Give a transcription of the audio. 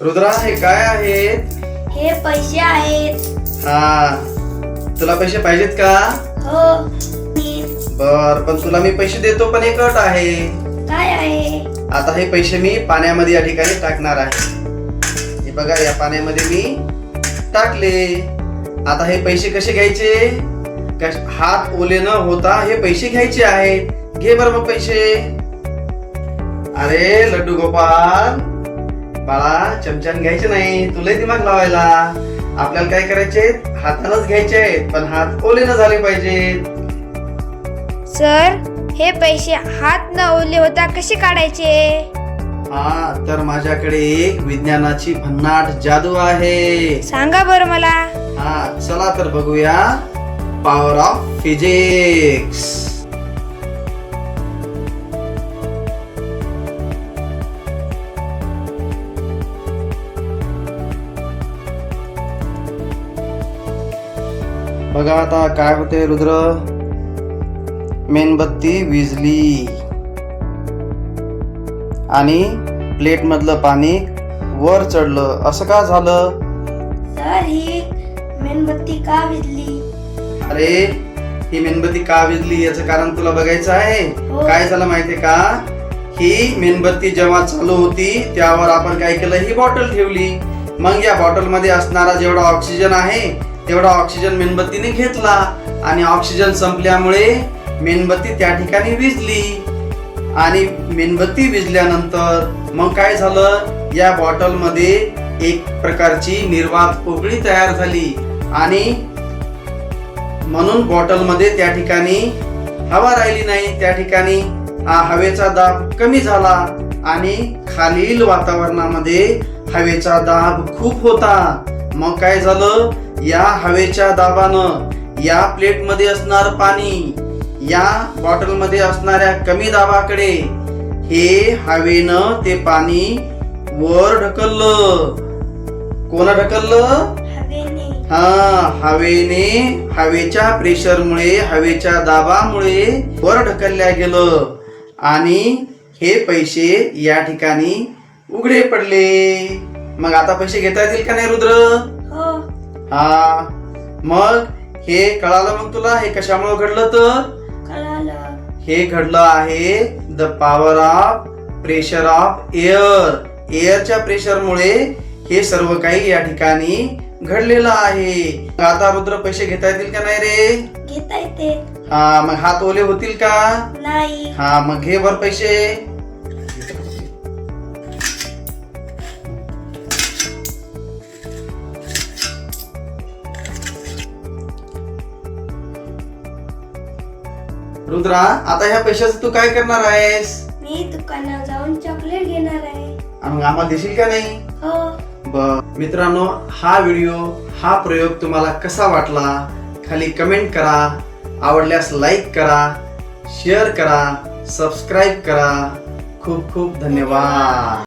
रुद्रा हे काय आहेत हे पैसे आहेत. हा. तुला पैसे पाहिजेत का? हो बर पण तुला मी पैसे देतो पण एक अट आहे. काय आहे? आता हे पैसे मी पाण्यामध्ये या ठिकाणी टाकणार आहे. हे बघा या पाण्यामध्ये मी टाकले. आता हे पैसे कसे घ्यायचे? कश- हात ओले न होता हे पैसे घ्यायचे आहेत. घे बरं मग पैसे. अरे लड्डू गोपाल. बाळा चमच्यान घ्यायचे नाही. तुला दिमाग लावायला. आपल्याला काय करायचे? हातानच घ्यायचे. आहेत पण हात ओले न झाले पाहिजेत सर हे पैसे हात न ओले होता कसे काढायचे? हा तर माझ्याकडे एक विज्ञानाची भन्नाट जादू आहे. सांगा बरं मला. हा चला तर बघूया. पॉवर ऑफ फिजिक्स बघा आता काय होते रुद्र. मेणबत्ती विजली. आणि प्लेट मधलं पाणी वर चढलं. असं का झालं? सर ही मेणबत्ती का विजली? अरे ही मेणबत्ती का विजली याचं कारण तुला बघायचं आहे? हो. काय झालं माहितीये का? ही मेणबत्ती जेव्हा चालू होती त्यावर आपण काय केलं? ही बॉटल ठेवली. मग या बॉटलमध्ये असणारा जेवढा ऑक्सिजन आहे तेवढा ऑक्सिजन मेणबत्तीने घेतला आणि ऑक्सिजन संपल्यामुळे मेणबत्ती त्या ठिकाणी विजली. आणि मेणबत्ती विजल्यानंतर मग काय झालं? या बॉटलमध्ये एक प्रकारची निर्वात पोकळी तयार झाली. आणि म्हणून बॉटलमध्ये त्या ठिकाणी हवा राहिली नाही. त्या ठिकाणी हवेचा दाब कमी झाला आणि खालील वातावरणामध्ये हवेचा दाब खूप होता. मग काय झालं? या हवेच्या दाबानं या प्लेटमध्ये असणार पाणी या बॉटलमध्ये असणाऱ्या कमी दाबाकडे हे हवेनं ते पाणी वर ढकललं. कोण ढकललं? हवेने. हा हवेने हवेच्या प्रेशरमुळे हवेच्या दाबामुळे वर ढकलल्या गेलं. आणि हे पैसे या ठिकाणी उघडे पडले. मग आता पैसे घेता येतील का नाही रुद्र? हो मग हे कळालं मग तुला? हे कशामुळे घडलं तर? हे घडलं आहे the power of pressure of air एअरच्या प्रेशरमुळे हे सर्व काही या ठिकाणी घडलेलं आहे. आता रुद्र पैसे घेता येतील का नाही रे? घेता येते. हा मग हात ओले होतील का? नाही. हा मग घे बर पैसे. रुद्रा आता ह्या पैशाचं तू काय करणार आहेस? मी दुकानात जाऊन चॉकलेट घेणार आहे. आणि मग आम्हाला देशील का नाही? हो. मित्रांनो हा व्हिडिओ हा प्रयोग तुम्हाला कसा वाटला? खाली कमेंट करा. आवडल्यास लाईक करा शेअर करा सबस्क्राईब करा. खूप खूप धन्यवाद.